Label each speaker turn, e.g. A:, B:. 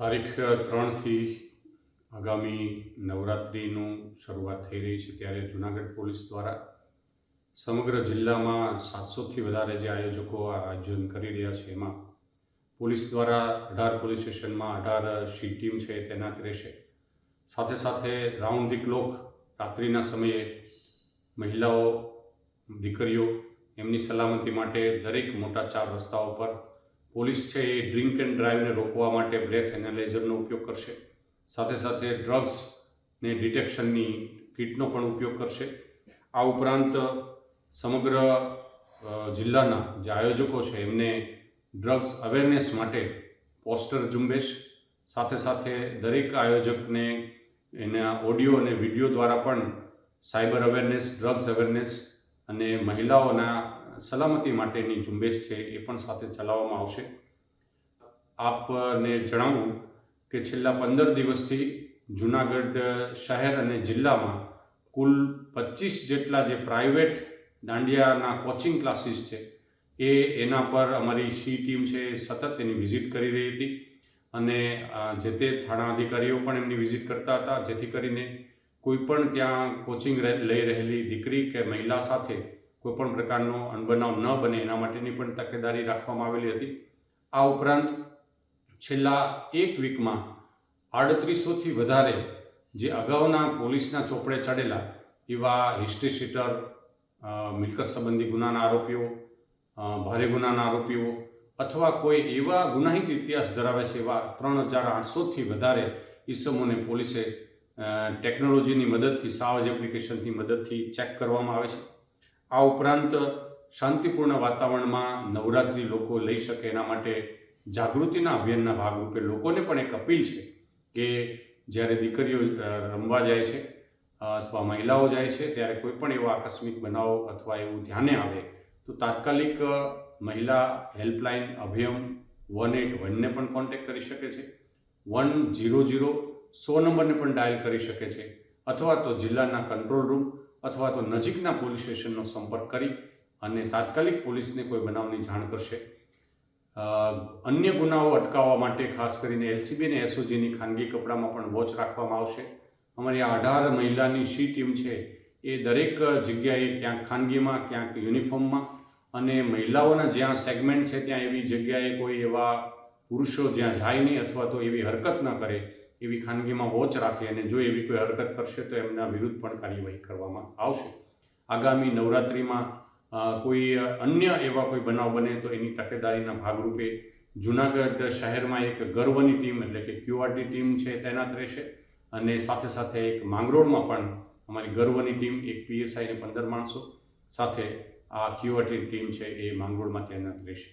A: તારીખ ત્રણથી આગામી નવરાત્રિનું શરૂઆત થઈ રહી છે ત્યારે જુનાગઢ પોલીસ દ્વારા સમગ્ર જિલ્લામાં સાતસોથી વધારે જે આયોજકો આયોજન કરી રહ્યા છે, એમાં પોલીસ દ્વારા અઢાર પોલીસ સ્ટેશનમાં અઢાર શી ટીમ છે તૈનાત રહેશે. સાથે સાથે રાઉન્ડ ધી ક્લોક રાત્રિના સમયે મહિલાઓ, દીકરીઓ એમની સલામતી માટે દરેક મોટા ચાર રસ્તાઓ પર પોલીસ છે એ ડ્રિંક એન્ડ ડ્રાઈવને રોકવા માટે બ્રેથ એનાલાઇઝરનો ઉપયોગ કરશે. સાથે સાથે ડ્રગ્સને ડિટેક્શનની કિટનો પણ ઉપયોગ કરશે. આ ઉપરાંત સમગ્ર જિલ્લાના જે આયોજકો છે એમને ડ્રગ્સ અવેરનેસ માટે પોસ્ટર ઝુંબેશ, સાથે સાથે દરેક આયોજકને એના ઓડિયો અને વીડિયો દ્વારા પણ સાયબર અવેરનેસ, ડ્રગ્સ અવેરનેસ અને મહિલાઓના સલામતી માટેની ઝુંબેશ છે એ પણ સાથે ચલાવવામાં આવશે. આપને જણાવું કે છેલ્લા પંદર દિવસથી જુનાગઢ શહેર અને જિલ્લામાં કુલ પચીસ જેટલા જે પ્રાઇવેટ દાંડિયાના કોચિંગ ક્લાસીસ છે, એ એના પર અમારી શી ટીમ છે સતત એની વિઝિટ કરી રહી હતી અને જે તે થાણા અધિકારીઓ પણ એમની વિઝિટ કરતા હતા, જેથી કરીને કોઈ પણ ત્યાં કોચિંગ લઈ રહેલી દીકરી કે મહિલા સાથે કોઈ પણ પ્રકારનો અનબનાવ ન બને એના માટેની પણ તકેદારી રાખવામાં આવેલી હતી. આ ઉપરાંત છેલ્લા એક વીકમાં આડત્રીસોથી વધારે જે અગાઉના પોલીસના ચોપડે ચડેલા એવા હિસ્ટ્રી શીટર મિલકત સંબંધી ગુનાના આરોપીઓ ભારે ગુનાના આરોપીઓ અથવા કોઈ એવા ગુનાહિત ઇતિહાસ ધરાવે છે એવા ત્રણ હજાર આઠસોથી વધારે ઈસમોને પોલીસે ટેકનોલોજીની મદદથી, સાવજ એપ્લિકેશનથી મદદથી ચેક કરવામાં આવે છે. આ ઉપરાંત શાંતિપૂર્ણ વાતાવરણમાં નવરાત્રિ લોકો લઈ શકે એના માટે જાગૃતિના અભિયાનના ભાગરૂપે લોકોને પણ એક અપીલ છે કે જ્યારે દીકરીઓ રમવા જાય છે, અથવા મહિલાઓ જાય છે, ત્યારે કોઈ પણ એવા આકસ્મિક બનાવો અથવા એવું ધ્યાને આવે, તો તાત્કાલિક મહિલા હેલ્પલાઇન અભિયમ વન એટ વનને પણ કોન્ટેક્ટ કરી શકે છે. વન જીરો જીરો સો નંબરને પણ ડાયલ કરી શકે છે. અથવા તો જિલ્લાના કંટ્રોલ રૂમ અથવા તો નજીકના પોલીસ સ્ટેશનનો સંપર્ક કરી અને તાત્કાલિક પોલીસને કોઈ બનાવની જાણ કરશે. અન્ય ગુનાઓ અટકાવવા માટે ખાસ કરીને એલસીબી અને એસઓજીની ખાનગી કપડામાં પણ વોચ રાખવામાં આવશે. અમારી આ અઢાર મહિલાની સી ટીમ છે એ દરેક જગ્યાએ ક્યાંક ખાનગીમાં, ક્યાંક યુનિફોર્મમાં અને મહિલાઓના જ્યાં સેગમેન્ટ છે ત્યાં એવી જગ્યાએ કોઈ એવા પુરુષો જ્યાં જાય નહીં અથવા તો એવી હરકત ન કરે એવી ખાનગીમાં વોચ રાખે અને જો એવી કોઈ હરકત કરશે તો એમના વિરુદ્ધ પણ કાર્યવાહી કરવામાં આવશે. આગામી નવરાત્રિમાં કોઈ અન્ય એવા કોઈ બનાવ બને તો એની તકેદારીના ભાગરૂપે જુનાગઢ શહેરમાં એક ગર્વની ટીમ એટલે કે ક્યુઆરટી ટીમ છે તૈનાત રહેશે અને સાથે સાથે એક માંગરોળમાં પણ અમારી ગર્વની ટીમ, એક પીએસઆઈને પંદર માણસો સાથે આ ક્યુઆરટી ટીમ છે એ માંગરોળમાં તૈનાત રહેશે.